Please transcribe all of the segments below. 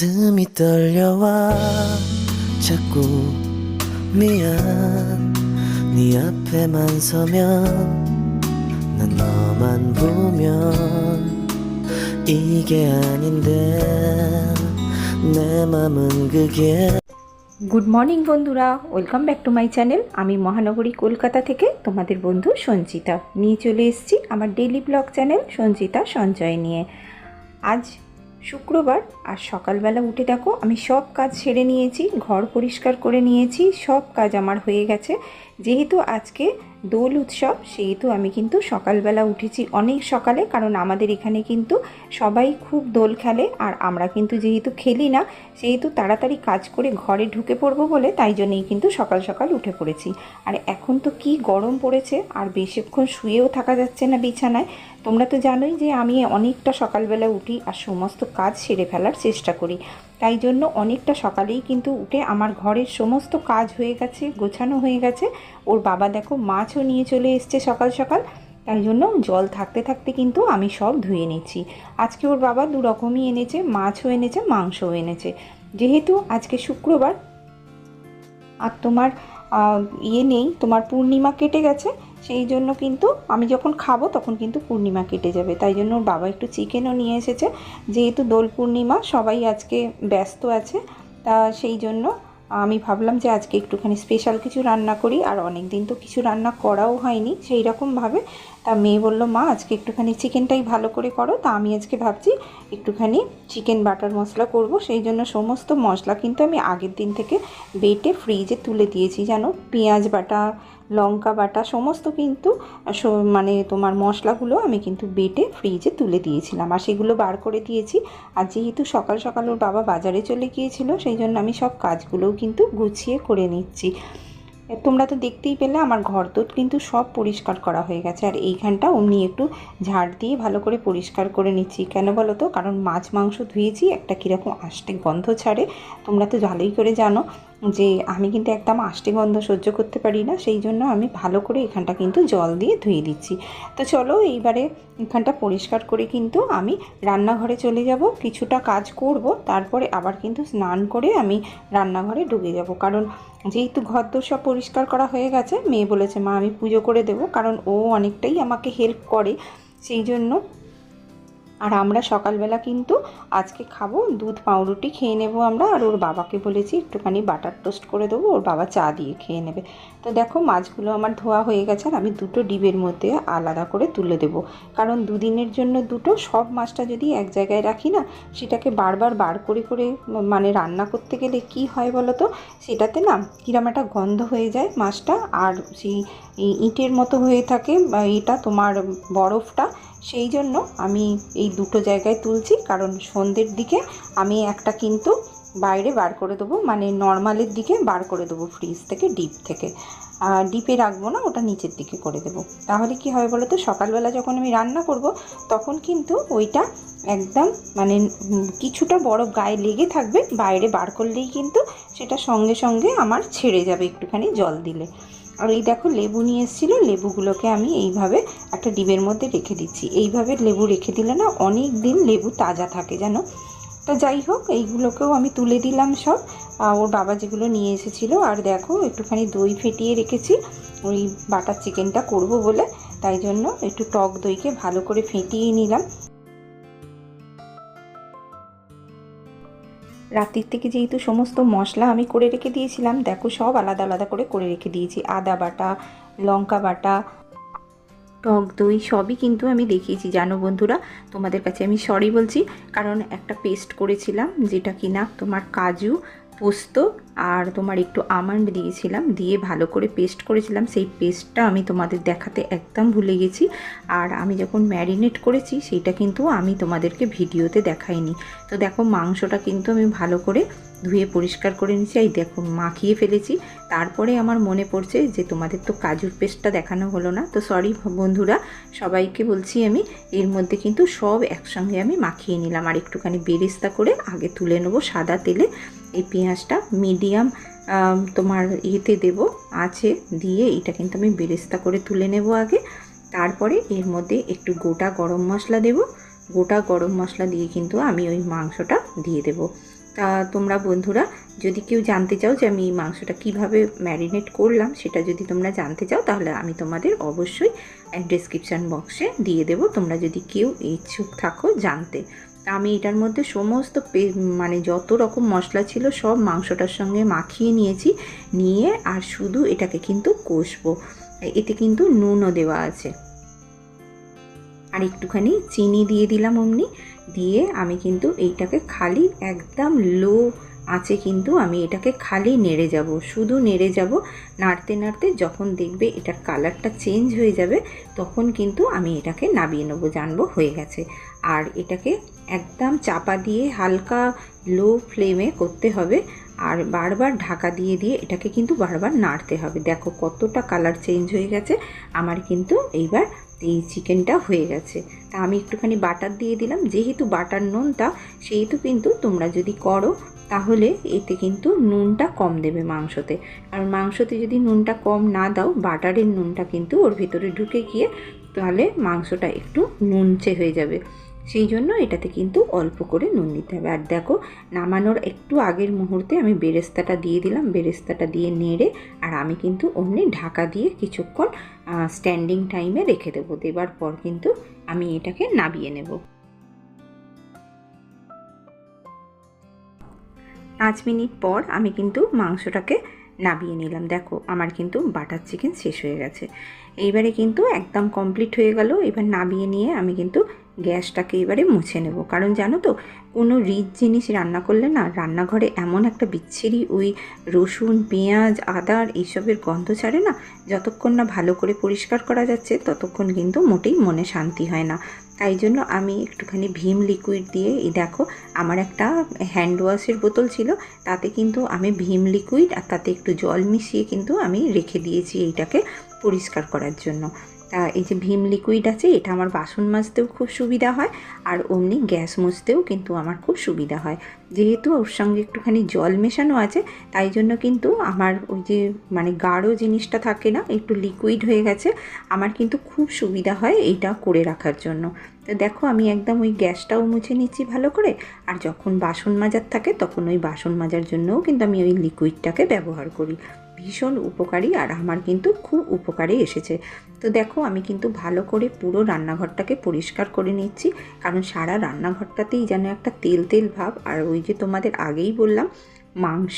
가슴이 떨려와 자꾸 미안 네 앞에만 서면 난 너만 보면 이게 아닌데 내 맘은 그게 good morning বন্ধুরা welcome back to my channel আমি মহানগরী কলকাতা থেকে তোমাদের বন্ধু সঞ্চিতা নিয়ে চলে এসেছি আমার ডেইলি ব্লগ চ্যানেল সঞ্চিতা সঞ্চয় নিয়ে আজ শুক্রবার আর সকালবেলা উঠে দেখো, আমি সব কাজ সেরে নিয়েছি, ঘর পরিষ্কার করে নিয়েছি, সব কাজ আমার হয়ে গেছে। যেহেতু আজকে দোল উৎসব, সেহেতু আমি কিন্তু সকালবেলা উঠেছি অনেক সকালে, কারণ আমাদের এখানে কিন্তু সবাই খুব দোল খেলে, আর আমরা কিন্তু যেহেতু খেলি না, সেহেতু তাড়াতাড়ি কাজ করে ঘরে ঢুকে পড়ব বলে তাই জন্যেই কিন্তু সকাল সকাল উঠে পড়েছি। আর এখন তো কি গরম পড়েছে, আর বেশিক্ষণ শুয়েও থাকা যাচ্ছে না বিছানায়। তোমরা তো জানোই যে আমি অনেকটা সকালবেলা উঠি, আর সমস্ত কাজ সেরে ফেলার চেষ্টা করি। তাই জন্য অনেকটা সকালেই কিন্তু উঠে আমার ঘরের সমস্ত কাজ হয়ে গেছে, গোছানো হয়ে গেছে। ওর বাবা দেখো মাছও নিয়ে চলে এসছে সকাল সকাল। তাই জন্য জল থাকতে থাকতে কিন্তু আমি সব ধুয়ে নিচ্ছি। আজকে ওর বাবা দু রকমই এনেছে, মাছও এনেছে, মাংসও এনেছে। যেহেতু আজকে শুক্রবার, আর তোমার ইয়ে নেই, তোমার পূর্ণিমা কেটে গেছে, সেই জন্য কিন্তু আমি যখন খাব তখন কিন্তু পূর্ণিমা কেটে যাবে। তাই জন্য ওর বাবা একটু চিকেনও নিয়ে এসেছে। যেহেতু দোল পূর্ণিমা, সবাই আজকে ব্যস্ত আছে, তা সেই জন্য আমি ভাবলাম যে আজকে একটুখানি স্পেশাল কিছু রান্না করি, আর অনেক দিন তো কিছু রান্না করাও হয়নি সেই রকমভাবে তা মেয়ে বলল, মা, আজকে একটুখানি চিকেনটাই ভালো করে করো। তা আমি আজকে ভাবছি একটুখানি চিকেন বাটার মশলা করব। সেই জন্য সমস্ত মশলা কিন্তু আমি আগের দিন থেকে বেটে ফ্রিজে তুলে দিয়েছি, জানো? পেঁয়াজ বাটা লঙ্কা বাটা সমস্ত কিন্তু মানে তোমার মশলাগুলো আমি কিন্তু বেটে ফ্রিজে তুলে দিয়েছিলাম। আর সেগুলো বার করে দিয়েছি। আর যেহেতু সকাল সকাল ওর বাবা বাজারে চলে গিয়েছিল, সেই জন্য আমি সব কাজগুলোও কিন্তু গুছিয়ে করে নিচ্ছি। তোমরা তো দেখতেই পেলে, আমার ঘর তো কিন্তু সব পরিষ্কার করা হয়ে গেছে। আর এইখানটা অমনি একটু ঝাড় দিয়ে ভালো করে পরিষ্কার করে নিচ্ছি। কেন বলো তো? কারণ মাছ মাংস ধুয়েছি, একটা কীরকম আষ্টে গন্ধ ছাড়ে। তোমরা তো ভালোই করে জানো। যে আমি কিন্তু একদম আষ্টে গন্ধ সহ্য করতে পারি না, সেই জন্য আমি ভালো করে এখানটা কিন্তু জল দিয়ে ধুয়ে দিচ্ছি। তো চলো এইবারে এখানটা পরিষ্কার করে কিন্তু আমি রান্নাঘরে চলে যাব, কিছুটা কাজ করব, তারপরে আবার কিন্তু স্নান করে আমি রান্নাঘরে ঢুকে যাব। কারণ যেহেতু ঘর দোর সব পরিষ্কার করা হয়ে গেছে, মেয়ে বলেছে, মা, আমি পুজো করে দেবো। কারণ ও অনেকটাই আমাকে হেল্প করে, সেই জন্য আর আমরা সকালবেলা কিন্তু আজকে খাব দুধ পাউরুটি খেয়ে নেব আমরা। আর ওর বাবাকে বলেছি একটুখানি বাটার টোস্ট করে দেবো, ওর বাবা চা দিয়ে খেয়ে নেবে। তো দেখো মাছগুলো আমার ধোয়া হয়ে গেছে আর আমি দুটো ডিবের মধ্যে আলাদা করে তুলে দেবো। কারণ দুদিনের জন্য দুটো, সব মাছটা যদি এক জায়গায় রাখি না, সেটাকে বারবার বার করে করে মানে রান্না করতে গেলে কি হয় বলো তো? সেটাতে না কিরম একটা গন্ধ হয়ে যায় মাছটা। আর সেই ইটের মতো হয়ে থাকে এটা তোমার বরফটা। সেই জন্য আমি এই দুটো জায়গায় তুলছি। কারণ সন্ধ্যের দিকে আমি একটা কিন্তু বাইরে বার করে দেবো মানে নর্মালের দিকে বার করে দেবো, ফ্রিজ থেকে, ডিপ থেকে। ডিপে রাখব না, ওটা নিচের দিকে করে দেবো। তাহলে কি হবে বলো তো সকালবেলা যখন আমি রান্না করব, তখন কিন্তু ওইটা একদম মানে কিছুটা বড় গায়ে লেগে থাকবে, বাইরে বার করলেই কিন্তু সেটা সঙ্গে সঙ্গে আমার ছেড়ে যাবে একটুখানি জল দিলে। আর এই দেখো, লেবু নিয়ে এসেছিল, লেবুগুলোকে আমি এইভাবে একটা ডিবের মধ্যে রেখে দিচ্ছি। এইভাবে লেবু রেখে দিলে না অনেক দিন লেবু তাজা থাকে, জানো? তো যাই হোক, এইগুলোকেও আমি তুলে দিলাম সব। ওর বাবা যেগুলো নিয়ে এসেছিল, আর দেখো একটুখানি দই ফেটিয়ে রেখেছি। ওই বাটার চিকেনটা করব বলে, তাই জন্য একটু টক দইকে ভালো করে ফেটিয়ে নিলাম। রাত্রির থেকে যেহেতু সমস্ত মশলা আমি করে রেখে দিয়েছিলাম, দেখো সব আলাদা আলাদা করে করে রেখে দিয়েছি। আদা বাটা, লঙ্কা বাটা টক দই সবই কিন্তু আমি দেখিয়েছি। জানো বন্ধুরা, তোমাদের কাছে আমি সরি বলছি, কারণ একটা পেস্ট করেছিলাম যেটা কিনা তোমার কাজু, পোস্ত আর তোমার একটু আমন্ড দিয়েছিলাম, দিয়ে ভালো করে পেস্ট করেছিলাম। সেই পেস্টটা আমি তোমাদের দেখাতে একদম ভুলে গেছি। আর আমি যখন ম্যারিনেট করেছি সেইটা কিন্তু আমি তোমাদেরকে ভিডিওতে দেখাইনি। তো দেখো, মাংসটা কিন্তু আমি ভালো করে ধুয়ে পরিষ্কার করে নিচ্ছি এই দেখো, মাখিয়ে ফেলেছি। তারপরে আমার মনে পড়ছে যে তোমাদের তো কাজুর পেস্টটা দেখানো হলো না। তো সরি বন্ধুরা, সবাইকে বলছি আমি, এর মধ্যে কিন্তু সব একসঙ্গে আমি মাখিয়ে নিলাম। আর একটুখানি বেরেস্তা করে আগে তুলে নেব সাদা তেলে। এই পেঁয়াজটা মিডিয়াম তোমার ইয়েতে দেব, আছে দিয়ে এটা কিন্তু আমি বেরেস্তা করে তুলে নেব আগে। তারপরে এর মধ্যে একটু গোটা গরম মশলা দেব। গোটা গরম মশলা দিয়ে কিন্তু আমি ওই মাংসটা দিয়ে দেব। তা তোমরা বন্ধুরা, যদি কেউ জানতে চাও যে আমি মাংসটা কীভাবে ম্যারিনেট করলাম, সেটা যদি তোমরা জানতে চাও, তাহলে আমি তোমাদের অবশ্যই ডেসক্রিপশান বক্সে দিয়ে দেবো। তোমরা যদি কেউ ইচ্ছুক থাকো জানতে। আমি এটার মধ্যে সমস্ত মানে যত রকম মশলা ছিল, সব মাংসটার সঙ্গে মাখিয়ে নিয়েছি, নিয়ে আর শুধু এটাকে কিন্তু কষবো। এতে কিন্তু নুনও দেওয়া আছে। আর একটুখানি চিনি দিয়ে দিলাম অমনি। দিয়ে আমি কিন্তু এইটাকে খালি একদম লো আছে কিন্তু আমি এটাকে খালি নেড়ে যাব। শুধু নেড়ে যাব, নাড়তে নাড়তে যখন দেখবে এটার কালারটা চেঞ্জ হয়ে যাবে, তখন কিন্তু আমি এটাকে নাবিয়ে নেব, জানব হয়ে গেছে। আর এটাকে একদম চাপা দিয়ে হালকা লো ফ্লেমে করতে হবে। আর বারবার ঢাকা দিয়ে দিয়ে এটাকে কিন্তু বারবার নাড়তে হবে। দেখো কতটা কালার চেঞ্জ হয়ে গেছে। আমার কিন্তু এইবার এই চিকেনটা হয়ে গেছে। তা আমি একটুখানি বাটার দিয়ে দিলাম। যেহেতু বাটার নুনটা, সেহেতু কিন্তু তোমরা যদি করো, তাহলে এতে কিন্তু নুনটা কম দেবে মাংসতে। কারণ মাংসতে যদি নুনটা কম না দাও, বাটারের নুনটা কিন্তু ওর ভিতরে ঢুকে গিয়ে তাহলে মাংসটা একটু নুনচে হয়ে যাবে। সেই জন্য এটাতে কিন্তু অল্প করে নুন দিতে হবে। আর দেখো, নামানোর একটু আগের মুহূর্তে আমি বেরেস্তাটা দিয়ে দিলাম। বেরেস্তাটা দিয়ে নেড়ে, আর আমি কিন্তু অমনি ঢাকা দিয়ে কিছুক্ষণ স্ট্যান্ডিং টাইমে রেখে দেবো। দেবার পর কিন্তু আমি এটাকে নাবিয়ে নেব। পাঁচ মিনিট পর আমি কিন্তু মাংসটাকে নাবিয়ে নিলাম। দেখো, আমার কিন্তু বাটার চিকেন শেষ হয়ে গেছে। এইবারে কিন্তু একদম কমপ্লিট হয়ে গেল। এবার নাবিয়ে নিয়ে আমি কিন্তু গ্যাসটাকে এবারে মুছে নেব। কারণ জানো তো, কোনো রিচ জিনিস রান্না করলে না রান্নাঘরে এমন একটা বিচ্ছিরি ওই রসুন, পেঁয়াজ, আদার এইসবের গন্ধ ছাড়ে না, যতক্ষণ না ভালো করে পরিষ্কার করা যাচ্ছে ততক্ষণ কিন্তু মোটেই মনে শান্তি হয় না। তাই জন্য আমি একটুখানি ভীম লিকুইড দিয়ে, এই দেখো আমার একটা হ্যান্ড ওয়াশের বোতল ছিল, তাতে কিন্তু আমি ভীম লিকুইড আর তাতে একটু জল মিশিয়ে কিন্তু আমি রেখে দিয়েছি এইটাকে পরিষ্কার করার জন্য। তা এই যে ভীম লিকুইড আছে, এটা আমার বাসন মাজতেও খুব সুবিধা হয় আর অমনি গ্যাস মুছতেও কিন্তু আমার খুব সুবিধা হয়। যেহেতু ওর সঙ্গে একটুখানি জল মেশানো আছে, তাই জন্য কিন্তু আমার ওই যে মানে গাঢ় জিনিসটা থাকে না, একটু লিকুইড হয়ে গেছে, আমার কিন্তু খুব সুবিধা হয় এইটা করে রাখার জন্য। তো দেখো আমি একদম ওই গ্যাসটাও মুছে নিচ্ছি ভালো করে, আর যখন বাসন মাজার থাকে তখন ওই বাসন মাজার জন্যও কিন্তু আমি ওই লিকুইডটাকে ব্যবহার করি। ভীষণ উপকারী আর আমার কিন্তু খুব উপকারে এসেছে। তো দেখো, আমি কিন্তু ভালো করে পুরো রান্নাঘরটাকে পরিষ্কার করে নিচ্ছি, কারণ সারা রান্নাঘরটাতেই যেন একটা তেল তেল ভাব। আর ওই যে তোমাদের আগেই বললাম, মাংস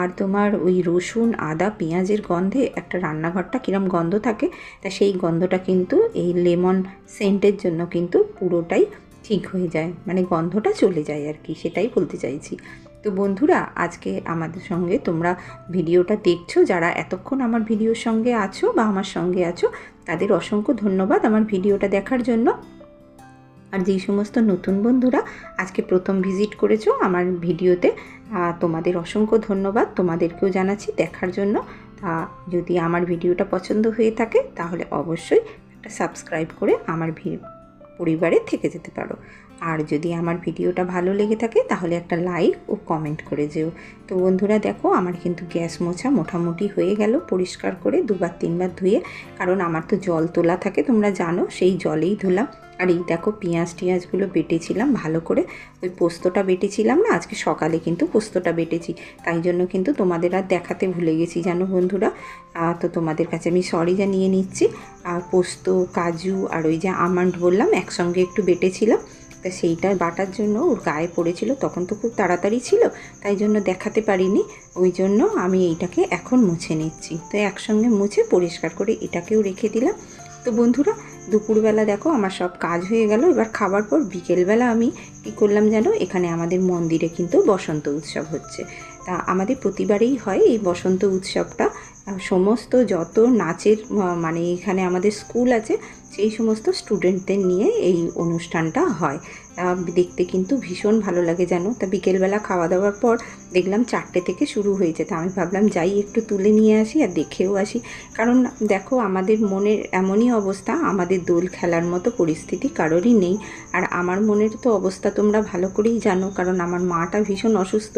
আর তোমার ওই রসুন, আদা, পেঁয়াজের গন্ধে একটা রান্নাঘরটা কিরম গন্ধ থাকে, তা সেই গন্ধটা কিন্তু এই লেমন সেন্টের জন্য কিন্তু পুরোটাই ঠিক হয়ে যায় মানে গন্ধটা চলে যায় আর কি, সেটাই বলতে চাইছি। তো বন্ধুরা, আজকে আমাদের সঙ্গে তোমরা ভিডিওটা দেখছ, যারা এতক্ষণ আমার ভিডিওর সঙ্গে আছো বা আমার সঙ্গে আছো, তাদের অসংখ্য ধন্যবাদ আমার ভিডিওটা দেখার জন্য। আর যেই সমস্ত নতুন বন্ধুরা আজকে প্রথম ভিজিট করেছ আমার ভিডিওতে তোমাদের অসংখ্য ধন্যবাদ, তোমাদেরকেও জানাচ্ছি দেখার জন্য। তা যদি আমার ভিডিওটা পছন্দ হয়ে থাকে, তাহলে অবশ্যই একটা সাবস্ক্রাইব করে আমার ভি- পরিবারে থেকে যেতে পারো। আর যদি আমার ভিডিওটা ভালো লেগে থাকে, তাহলে একটা লাইক ও কমেন্ট করে যেও। তো বন্ধুরা দেখো, আমার কিন্তু গ্যাস মোছা মোটামুটি হয়ে গেল, পরিষ্কার করে দুবার তিনবার ধুয়ে। কারণ আমার তো জল তোলা থাকে, তোমরা জানো, সেই জলেই ধুলাম। আর এই দেখো, পেঁয়াজ টিয়াজগুলো বেটেছিলাম ভালো করে। ওই পোস্তটা বেটেছিলাম না, আজকে সকালে কিন্তু পোস্তটা বেটেছি। তাই জন্য কিন্তু তোমাদের আর দেখাতে ভুলে গেছি, জানো বন্ধুরা? তো তোমাদের কাছে আমি সরি জানিয়ে নিচ্ছি। আর পোস্ত, কাজু আর ওই যে আমন্ড বললাম, একসঙ্গে একটু বেটেছিলাম। তা সেইটা বাটার জন্য ওর গায়ে পড়েছিল, তখন তো খুব তাড়াতাড়ি ছিল, তাই জন্য দেখাতে পারিনি। ওই জন্য আমি এইটাকে এখন মুছে নিচ্ছি। তো একসঙ্গে মুছে পরিষ্কার করে এটাকেও রেখে দিলাম। তো বন্ধুরা, দুপুরবেলা দেখো আমার সব কাজ হয়ে গেল। এবার খাবার পর বিকেলবেলা আমি কী করলাম জানো? এখানে আমাদের মন্দিরে কিন্তু বসন্ত উৎসব হচ্ছে। তা আমাদের প্রতিবারেই হয় এই বসন্ত উৎসবটা। সমস্ত যত নাচের মানে এখানে আমাদের স্কুল আছে, সেই সমস্ত স্টুডেন্টদের নিয়ে এই অনুষ্ঠানটা হয়। দেখতে কিন্তু ভীষণ ভালো লাগে জানো? তা বিকেলবেলা খাওয়া দাওয়ার পর দেখলাম চারটে থেকে শুরু হয়েছে। তা আমি ভাবলাম যাই, একটু তুলে নিয়ে আসি আর দেখেও আসি। কারণ দেখো, আমাদের মনের এমনই অবস্থা, আমাদের দোল খেলার মতো পরিস্থিতি কারোরই নেই। আর আমার মনের তো অবস্থা তোমরা ভালো করেই জানো, কারণ আমার মাটা ভীষণ অসুস্থ।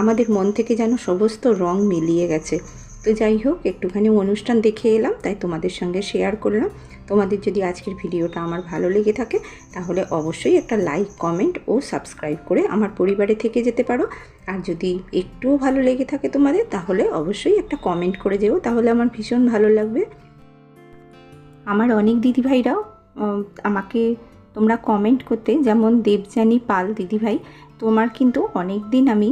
আমাদের মন থেকে যেন সমস্ত রং মিলিয়ে গেছে। তো যাই হোক, একটুখানি অনুষ্ঠান দেখে এলাম, তাই তোমাদের সঙ্গে শেয়ার করলাম। তোমাদের যদি আজকের ভিডিওটা আমার ভালো লেগে থাকে, তাহলে অবশ্যই একটা লাইক কমেন্ট ও সাবস্ক্রাইব করে আমার পরিবারে থেকে যেতে পারো। আর যদি একটুও ভালো লেগে থাকে তোমাদের, তাহলে অবশ্যই একটা কমেন্ট করে যেও, তাহলে আমার ভীষণ ভালো লাগবে। আমার অনেক দিদিভাইরাও আমাকে তোমরা কমেন্ট করতে, যেমন দেবযানী পাল দিদিভাই, তোমার কিন্তু অনেক দিন আমি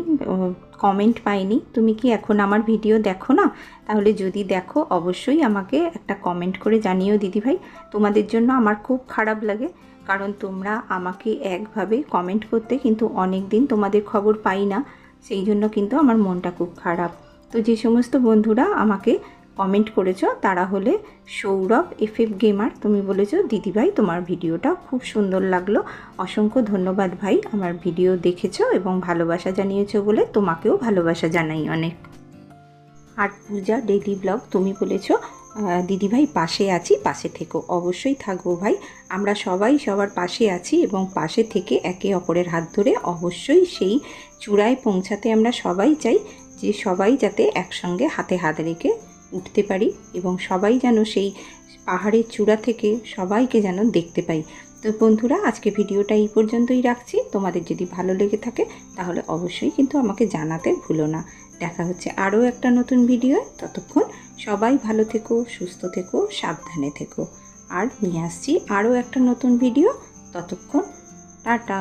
কমেন্ট পাইনি। তুমি কি এখন আমার ভিডিও দেখো না? তাহলে যদি দেখো, অবশ্যই আমাকে একটা কমেন্ট করে জানিও দিদিভাই তোমাদের জন্য আমার খুব খারাপ লাগে, কারণ তোমরা আমাকে একভাবে কমেন্ট করতে কিন্তু অনেক দিন তোমাদের খবর পাই না। সেই জন্য কিন্তু আমার মনটা খুব খারাপ। তো যে সমস্ত বন্ধুরা আমাকে কমেন্ট করেছ, তারা হলে সৌরভ এফ এফ গেমার তুমি বলেছ, দিদিভাই, তোমার ভিডিওটা খুব সুন্দর লাগল। অসংখ্য ধন্যবাদ ভাই, আমার ভিডিও দেখেছ এবং ভালোবাসা জানিয়েছো বলে তোমাকেও ভালোবাসা জানাই অনেক। আর পূজা ডেইলি ব্লগ তুমি বলেছ দিদিভাই, পাশে আছি, পাশে থেকো। অবশ্যই থাকব ভাই। আমরা সবাই সবার পাশে আছি এবং পাশে থেকে একে অপরের হাত ধরে অবশ্যই সেই চূড়ায় পৌঁছাতে আমরা সবাই চাই, যে সবাই যাতে একসঙ্গে হাতে হাত রেখে উঠতে পারি এবং সবাই যেন সেই পাহাড়ের চূড়া থেকে সবাইকে যেন দেখতে পাই। তো বন্ধুরা, আজকে ভিডিওটা এই পর্যন্তই রাখছি। তোমাদের যদি ভালো লেগে থাকে, তাহলে অবশ্যই কিন্তু আমাকে জানাতে ভুলো না। দেখা হচ্ছে আরও একটা নতুন ভিডিও ততক্ষণ সবাই ভালো থেকো, সুস্থ থেকো, সাবধানে থেকো। আর নিয়ে আসছি আরও একটা নতুন ভিডিও। ততক্ষণ, টাটা।